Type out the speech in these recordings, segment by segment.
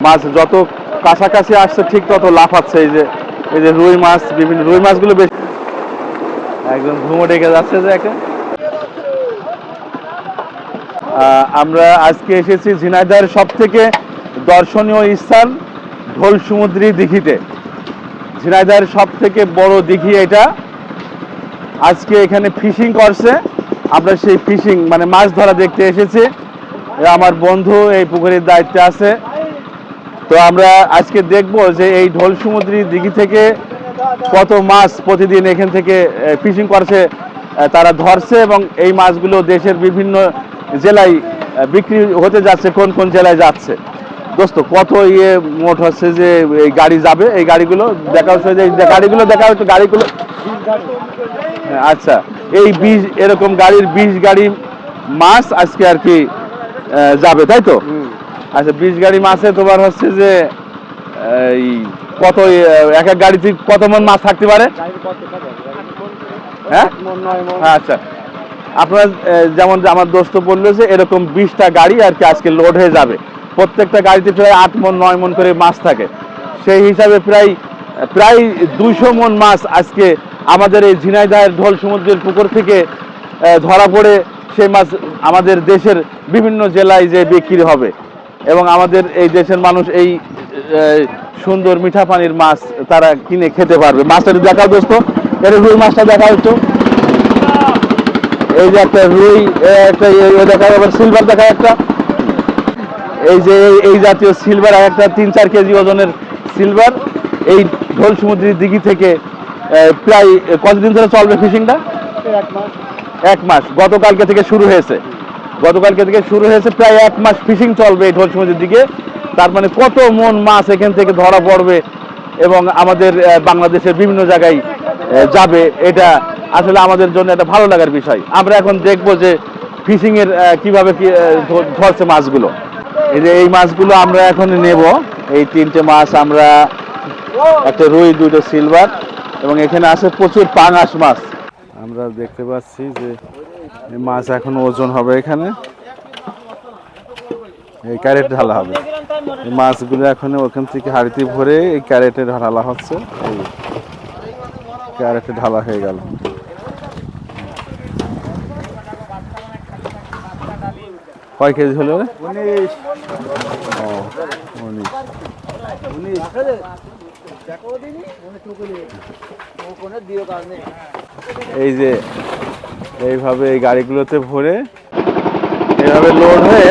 মাছ যত কাছাকাছি আসছে ঠিক তত লাফাচ্ছে এই যে এই যে রুই মাছ বিভিন্ন রুই মাছগুলো বেশি একদম ঘুমো ডেকে যাচ্ছে যে আহ, আমরা আজকে এসেছি ঝিনাইদহের সব থেকে দর্শনীয় স্থান ঢোল সমুদ্রী দিঘিতে। ঝিনাইদহের সব থেকে বড় দিঘি এটা। আজকে এখানে ফিশিং করছে। আমরা সেই ফিশিং মানে মাছ ধরা দেখতে এসেছি। আমার বন্ধু এই পুকুরের দায়িত্বে আছে। তো আমরা আজকে দেখব যে এই ঢোল সমুদ্রী দিঘি থেকে কত মাছ প্রতিদিন এখান থেকে ফিশিং করছে তারা ধরছে এবং এই মাছগুলো দেশের বিভিন্ন জেলায় বিক্রি হতে যাচ্ছে, কোন কোন জেলায় যাচ্ছে। দোস্ত, কত ইয়ে মোট হচ্ছে যে এই গাড়ি যাবে, এই গাড়িগুলো দেখা হচ্ছে যে গাড়িগুলো দেখা হচ্ছে গাড়িগুলো। আচ্ছা এই বিশ, এরকম গাড়ির বিশ গাড়ি মাছ আজকে আর কি যাবে, তাই তো? আচ্ছা বিশ গাড়ি মাছে তোমার হচ্ছে যে, এই কত এক এক গাড়িতে কত মন মাছ থাকতে পারে? হ্যাঁ? আচ্ছা। আপনার যেমন আমার দোস্ত বলল যে, এরকম বিশটা গাড়ি আর কি আজকে লোড হয়ে যাবে। প্রত্যেকটা গাড়িতে প্রায় আট মন, নয় মন করে মাছ থাকে। সেই হিসাবে প্রায় প্রায় দুইশো মন মাছ আজকে আমাদের এই ঝিনাইদহের ঢোল সমুদ্রের পুকুর থেকে ধরা পড়ে সেই মাছ আমাদের দেশের বিভিন্ন জেলায় যে বিক্রি হবে। এবং আমাদের এই দেশের মানুষ এই সুন্দর মিঠা পানির মাছ তারা কিনে খেতে পারবে। মাছের দেখা দোস্ত। এর রুই মাছটা দেখা হচ্ছে এই যে একটা রুই একটা দেখা আবার সিলভার দেখা একটা। এই যে এই- জাতীয় সিলভার একটা তিন চার কেজি ওজনের সিলভার। এই ঢোল সমুদ্রের দিঘি থেকে প্রায় কতদিন ধরে চলবে ফিশিংটা? এক মাস। গতকালকে থেকে শুরু হয়েছে। গতকালকে থেকে শুরু হয়েছে প্রায় এক মাস ফিশিং চলবে এই ঢোল দিকে। তার মানে কত মন মাছ এখান থেকে ধরা পড়বে এবং আমাদের বাংলাদেশের বিভিন্ন জায়গায় যাবে। এটা আসলে আমাদের জন্য একটা ভালো লাগার বিষয়। আমরা এখন দেখব যে ফিশিং এর আহ, কীভাবে ধরছে মাছগুলো। এই যে এই মাছগুলো আমরা এখন নেব। এই তিনটে মাছ আমরা একটা রুই দুটো সিলভার এবং এখানে আছে প্রচুর পাঙাশ মাছ। আমরা দেখতে পাচ্ছি যে মাছ এখন ওজন হবে এখানে। এই ক্যারেট ঢালা হবে। এই মাছগুলো এখন ওখান থেকে হাড়িতে ভরে এই ক্যারেটে ঢালা হচ্ছে। এই ক্যারেটে ঢালা হয়ে গেল। কয় কেজি হলো রে? ও উনিশ। এই যে, এইভাবে এই গাড়িগুলোতে ভরে, এইভাবে লোড হয়ে,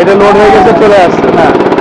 এটা লোড হয়ে গেছে, চলে আসছে হ্যাঁ